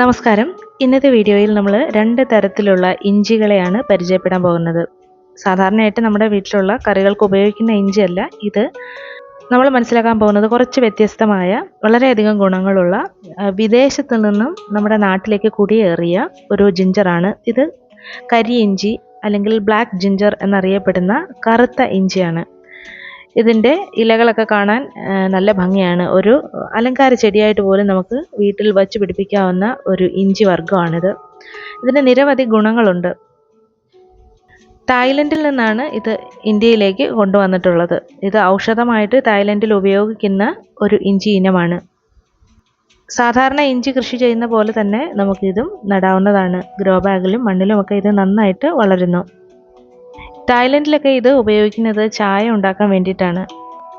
നമസ്കാരം. ഇന്നത്തെ വീഡിയോയിൽ നമ്മൾ രണ്ട് തരത്തിലുള്ള ഇഞ്ചികളെയാണ് പരിചയപ്പെടാൻ പോകുന്നത്. സാധാരണയായിട്ട് നമ്മുടെ വീട്ടിലുള്ള കറികൾക്ക് ഉപയോഗിക്കുന്ന ഇഞ്ചിയല്ല ഇത് നമ്മൾ മനസ്സിലാക്കാൻ പോകുന്നത് കുറച്ച് വ്യത്യസ്തമായ വളരെയധികം ഗുണങ്ങളുള്ള വിദേശത്തു നിന്നും നമ്മുടെ നാട്ടിലേക്ക് കുടിയേറിയ ഒരു ജിഞ്ചറാണ് ഇത്. കരി ഇഞ്ചി അല്ലെങ്കിൽ ബ്ലാക്ക് ജിഞ്ചർ എന്നറിയപ്പെടുന്ന കറുത്ത ഇഞ്ചിയാണ്. ഇതിന്റെ ഇലകളൊക്കെ കാണാൻ നല്ല ഭംഗിയാണ്. ഒരു അലങ്കാര ചെടിയായിട്ട് പോലും നമുക്ക് വീട്ടിൽ വച്ച് പിടിപ്പിക്കാവുന്ന ഒരു ഇഞ്ചി വർഗമാണിത്. ഇതിന് നിരവധി ഗുണങ്ങളുണ്ട്. തായ്ലൻഡിൽ നിന്നാണ് ഇത് ഇന്ത്യയിലേക്ക് കൊണ്ടുവന്നിട്ടുള്ളത്. ഇത് ഔഷധമായിട്ട് തായ്ലൻഡിൽ ഉപയോഗിക്കുന്ന ഒരു ഇഞ്ചി ഇനമാണ്. സാധാരണ ഇഞ്ചി കൃഷി ചെയ്യുന്ന പോലെ തന്നെ നമുക്കിതും നടാവുന്നതാണ്. ഗ്രോ ബാഗിലും മണ്ണിലുമൊക്കെ ഇത് നന്നായിട്ട് വളരുന്നു. തായ്ലൻഡിലൊക്കെ ഇത് ഉപയോഗിക്കുന്നത് ചായ ഉണ്ടാക്കാൻ വേണ്ടിയിട്ടാണ്.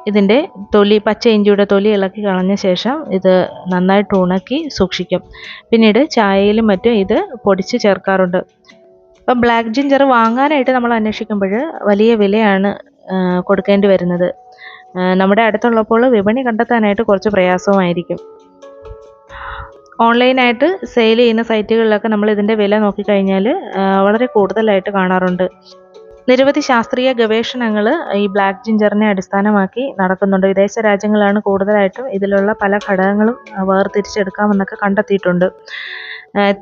ഇതിന്റെ തൊലി പച്ച ഇഞ്ചിയുടെ തൊലി ഇളക്കി കളഞ്ഞ ശേഷം ഇത് നന്നായിട്ട് ഉണക്കി സൂക്ഷിക്കും. പിന്നീട് ചായയിലും മറ്റും ഇത് പൊടിച്ച് ചേർക്കാറുണ്ട്. ഇപ്പം ബ്ലാക്ക് ജിഞ്ചർ വാങ്ങാനായിട്ട് നമ്മൾ അന്വേഷിക്കുമ്പോൾ വലിയ വിലയാണ് കൊടുക്കേണ്ടി വരുന്നത്. നമ്മുടെ അടുത്തുള്ളപ്പോൾ വിപണി കണ്ടെത്താനായിട്ട് കുറച്ച് പ്രയാസമായിരിക്കും. ഓൺലൈനായിട്ട് സെയിൽ ചെയ്യുന്ന സൈറ്റുകളിലൊക്കെ നമ്മൾ ഇതിന്റെ വില നോക്കിക്കഴിഞ്ഞാൽ വളരെ കൂടുതലായിട്ട് കാണാറുണ്ട്. നിരവധി ശാസ്ത്രീയ ഗവേഷണങ്ങൾ ഈ ബ്ലാക്ക് ജിഞ്ചറിനെ അടിസ്ഥാനമാക്കി നടക്കുന്നുണ്ട്. വിദേശ രാജ്യങ്ങളാണ് കൂടുതലായിട്ടും ഇതിലുള്ള പല ഘടകങ്ങളും വേർതിരിച്ചെടുക്കാമെന്നൊക്കെ കണ്ടെത്തിയിട്ടുണ്ട്.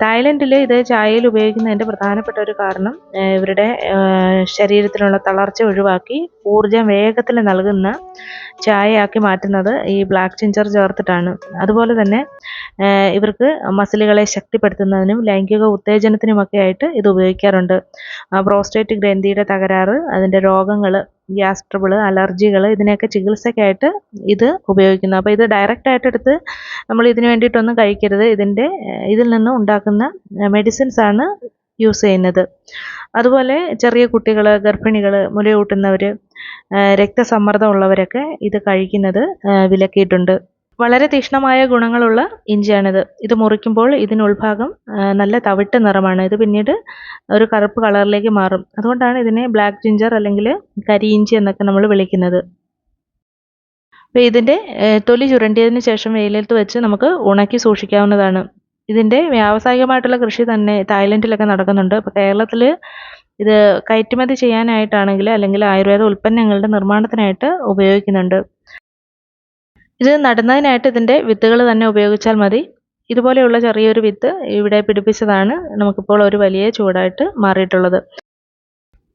തായ്ലൻഡിൽ ഇത് ചായയിൽ ഉപയോഗിക്കുന്നതിന്റെ പ്രധാനപ്പെട്ട ഒരു കാരണം ഇവരുടെ ശരീരത്തിലുള്ള തളർച്ച ഒഴിവാക്കി ഊർജം വേഗത്തിൽ നൽകുന്ന ചായയാക്കി മാറ്റുന്നത് ഈ ബ്ലാക്ക് ജിഞ്ചർ ചേർത്തിട്ടാണ്. അതുപോലെ തന്നെ ഇവർക്ക് മസിലുകളെ ശക്തിപ്പെടുത്തുന്നതിനും ലൈംഗിക ഉത്തേജനത്തിനുമൊക്കെ ആയിട്ട് ഇത് ഉപയോഗിക്കാറുണ്ട്. പ്രോസ്റ്റേറ്റ് ഗ്രന്ഥിയുടെ തകരാറ് അതിന്റെ രോഗങ്ങൾ ഗ്യാസ് ട്രബിൾ അലർജികൾ ഇതിനെയൊക്കെ ചികിത്സയ്ക്കായിട്ട് ഇത് ഉപയോഗിക്കുന്നു. അപ്പോൾ ഇത് ഡയറക്റ്റ് ആയിട്ട് എടുത്ത് നമ്മൾ ഇതിന് വേണ്ടിയിട്ടൊന്നും കഴിക്കരുത്. ഇതിന്റെ ഇതിൽ നിന്ന് ഉണ്ടാക്കുന്ന മെഡിസിൻസ് ആണ് യൂസ് ചെയ്യുന്നത്. അതുപോലെ ചെറിയ കുട്ടികൾ ഗർഭിണികൾ മുലയൂട്ടുന്നവർ രക്തസമ്മർദ്ദം ഉള്ളവരൊക്കെ ഇത് കഴിക്കുന്നത് വിലക്കിയിട്ടുണ്ട്. വളരെ തീക്ഷ്ണമായ ഗുണങ്ങളുള്ള ഇഞ്ചിയാണിത്. ഇത് മുറിക്കുമ്പോൾ ഇതിന് ഉൾഭാഗം നല്ല തവിട്ട് നിറമാണ്. ഇത് പിന്നീട് ഒരു കറുപ്പ് കളറിലേക്ക് മാറും. അതുകൊണ്ടാണ് ഇതിനെ ബ്ലാക്ക് ജിഞ്ചർ അല്ലെങ്കിൽ കരി ഇഞ്ചി എന്നൊക്കെ നമ്മൾ വിളിക്കുന്നത്. അപ്പോൾ ഇതിന്റെ തൊലി ചുരണ്ടിയതിന് ശേഷം വെയിലത്ത് വെച്ച് നമുക്ക് ഉണക്കി സൂക്ഷിക്കാവുന്നതാണ്. ഇതിന്റെ വ്യാവസായികമായിട്ടുള്ള കൃഷി തന്നെ തായ്ലൻഡിലൊക്കെ നടക്കുന്നുണ്ട്. അപ്പൊ കേരളത്തിൽ ഇത് കയറ്റുമതി ചെയ്യാനായിട്ടാണെങ്കിൽ അല്ലെങ്കിൽ ആയുർവേദ ഉൽപ്പന്നങ്ങളുടെ നിർമ്മാണത്തിനായിട്ട് ഉപയോഗിക്കുന്നുണ്ട്. ഇത് നടുന്നതിനായിട്ട് ഇതിന്റെ വിത്തുകൾ തന്നെ ഉപയോഗിച്ചാൽ മതി. ഇതുപോലെയുള്ള ചെറിയൊരു വിത്ത് ഇവിടെ പിടിപ്പിച്ചതാണ് നമുക്കിപ്പോൾ ഒരു വലിയ ചൂടായിട്ട് മാറിയിട്ടുള്ളത്.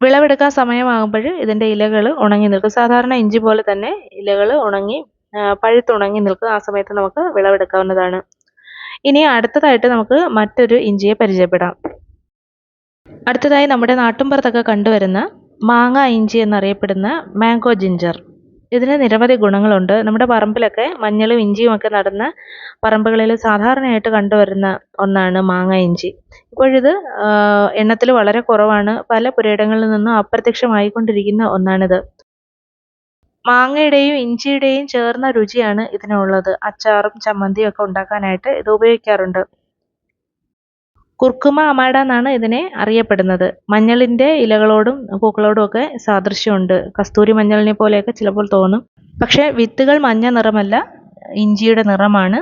വിളവെടുക്കാൻ സമയമാകുമ്പോൾ ഇതിന്റെ ഇലകൾ ഉണങ്ങി നിൽക്കും. സാധാരണ ഇഞ്ചി പോലെ തന്നെ ഇലകൾ ഉണങ്ങി പഴുത്തുണങ്ങി നിൽക്കും. ആ സമയത്ത് നമുക്ക് വിളവെടുക്കാവുന്നതാണ്. ഇനി അടുത്തതായിട്ട് നമുക്ക് മറ്റൊരു ഇഞ്ചിയെ പരിചയപ്പെടാം. അടുത്തതായി നമ്മുടെ നാട്ടിൻപുറത്തൊക്കെ കണ്ടുവരുന്ന മാങ്ങ ഇഞ്ചി എന്നറിയപ്പെടുന്ന മാംഗോ ജിഞ്ചർ. ഇതിന് നിരവധി ഗുണങ്ങളുണ്ട്. നമ്മുടെ പറമ്പിലൊക്കെ മഞ്ഞളും ഇഞ്ചിയും ഒക്കെ നടന്ന പറമ്പുകളിൽ സാധാരണയായിട്ട് കണ്ടുവരുന്ന ഒന്നാണ് മാങ്ങ ഇഞ്ചി. ഇപ്പോഴിത് എണ്ണത്തിൽ വളരെ കുറവാണ്. പല പുരയിടങ്ങളിൽ നിന്നും അപ്രത്യക്ഷമായിക്കൊണ്ടിരിക്കുന്ന ഒന്നാണിത്. മാങ്ങയുടെയും ഇഞ്ചിയുടെയും ചേർന്ന രുചിയാണ് ഇതിനുള്ളത്. അച്ചാറും ചമ്മന്തിയും ഒക്കെ ഉണ്ടാക്കാനായിട്ട് ഇത് ഉപയോഗിക്കാറുണ്ട്. കുർക്കുമ അമാഡ എന്നാണ് ഇതിനെ അറിയപ്പെടുന്നത്. മഞ്ഞളിന്റെ ഇലകളോടും പൂക്കളോടും ഒക്കെ സാദൃശ്യമുണ്ട്. കസ്തൂരി മഞ്ഞളിനെ പോലെയൊക്കെ ചിലപ്പോൾ തോന്നും. പക്ഷേ വിത്തുകൾ മഞ്ഞ നിറമല്ല ഇഞ്ചിയുടെ നിറമാണ്.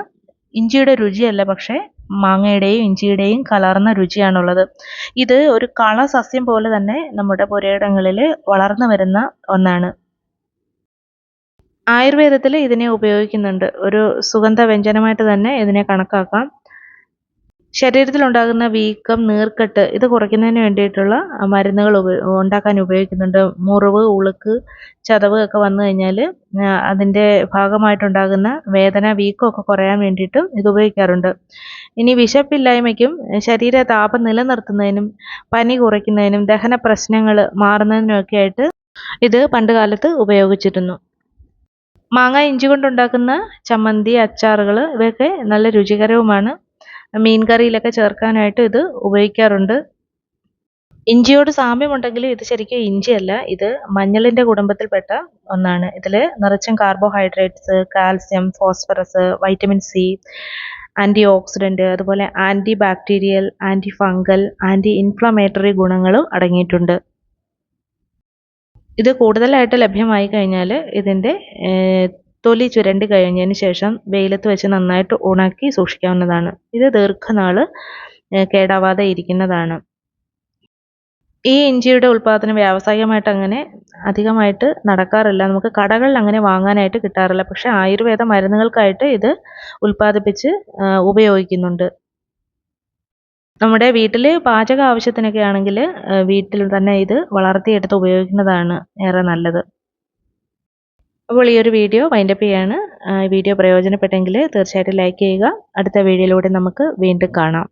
ഇഞ്ചിയുടെ രുചിയല്ല പക്ഷേ മാങ്ങയുടെയും ഇഞ്ചിയുടെയും കലർന്ന രുചിയാണുള്ളത്. ഇത് ഒരു കള സസ്യം പോലെ തന്നെ നമ്മുടെ പുരയിടങ്ങളിൽ വളർന്നു വരുന്ന ഒന്നാണ്. ആയുർവേദത്തിൽ ഇതിനെ ഉപയോഗിക്കുന്നുണ്ട്. ഒരു സുഗന്ധ വ്യഞ്ജനമായിട്ട് തന്നെ ഇതിനെ കണക്കാക്കാം. ശരീരത്തിലുണ്ടാകുന്ന വീക്കം നീർക്കെട്ട് ഇത് കുറയ്ക്കുന്നതിന് വേണ്ടിയിട്ടുള്ള മരുന്നുകൾ ഉണ്ടാക്കാൻ ഉപയോഗിക്കുന്നുണ്ട്. മുറിവ് ഉളുക്ക് ചതവ് ഒക്കെ വന്നു കഴിഞ്ഞാൽ അതിന്റെ ഭാഗമായിട്ടുണ്ടാകുന്ന വേദന വീക്കമൊക്കെ കുറയാൻ വേണ്ടിയിട്ടും ഇത് ഉപയോഗിക്കാറുണ്ട്. ഇനി വിശപ്പില്ലായ്മയ്ക്കും ശരീര താപം നിലനിർത്തുന്നതിനും പനി കുറയ്ക്കുന്നതിനും ദഹന പ്രശ്നങ്ങൾ മാറുന്നതിനുമൊക്കെ ആയിട്ട് ഇത് പണ്ട് കാലത്ത് ഉപയോഗിച്ചിരുന്നു. മാങ്ങ ഇഞ്ചി കൊണ്ടുണ്ടാക്കുന്ന ചമ്മന്തി അച്ചാറുകൾ ഇവയൊക്കെ നല്ല രുചികരവുമാണ്. മീൻ കറിയിലൊക്കെ ചേർക്കാനായിട്ട് ഇത് ഉപയോഗിക്കാറുണ്ട്. ഇഞ്ചിയോട് സാമ്യമുണ്ടെങ്കിലും ഇത് ശരിക്കും ഇഞ്ചിയല്ല ഇത് മഞ്ഞളിന്റെ കുടുംബത്തിൽപ്പെട്ട ഒന്നാണ്. ഇതിൽ നിറച്ചും carbohydrates calcium phosphorus vitamin C anti oxidant അതുപോലെ anti bacterial anti fungal anti inflammatory ഗുണങ്ങളും അടങ്ങിയിട്ടുണ്ട്. ഇത് കൂടുതലായിട്ട് ലഭ്യമായി കഴിഞ്ഞാൽ ഇതിന്റെ തൊലി ചുരണ്ടി കഴിഞ്ഞതിന് ശേഷം വെയിലത്ത് വെച്ച് നന്നായിട്ട് ഉണക്കി സൂക്ഷിക്കാവുന്നതാണ്. ഇത് ദീർഘനാൾ കേടാവാതെ ഇരിക്കുന്നതാണ്. ഈ ഇഞ്ചിയുടെ ഉൽപ്പാദനം വ്യാവസായികമായിട്ട് അങ്ങനെ അധികമായിട്ട് നടക്കാറില്ല. നമുക്ക് കടകളിൽ അങ്ങനെ വാങ്ങാനായിട്ട് കിട്ടാറില്ല. പക്ഷേ ആയുർവേദ മരുന്നുകൾക്കായിട്ട് ഇത് ഉൽപ്പാദിപ്പിച്ച് ഉപയോഗിക്കുന്നുണ്ട്. നമ്മുടെ വീട്ടിൽ പാചക ആവശ്യത്തിനൊക്കെ ആണെങ്കിൽ വീട്ടിൽ തന്നെ ഇത് വളർത്തിയെടുത്ത് ഉപയോഗിക്കുന്നതാണ് ഏറെ നല്ലത്. അപ്പോൾ ഈ ഒരു വീഡിയോ വൈൻഡപ്പ് ചെയ്യാണ്. വീഡിയോ പ്രയോജനപ്പെട്ടെങ്കിൽ തീർച്ചയായിട്ടും ലൈക്ക് ചെയ്യുക. അടുത്ത വീഡിയോയിലൂടെ നമുക്ക് വീണ്ടും കാണാം.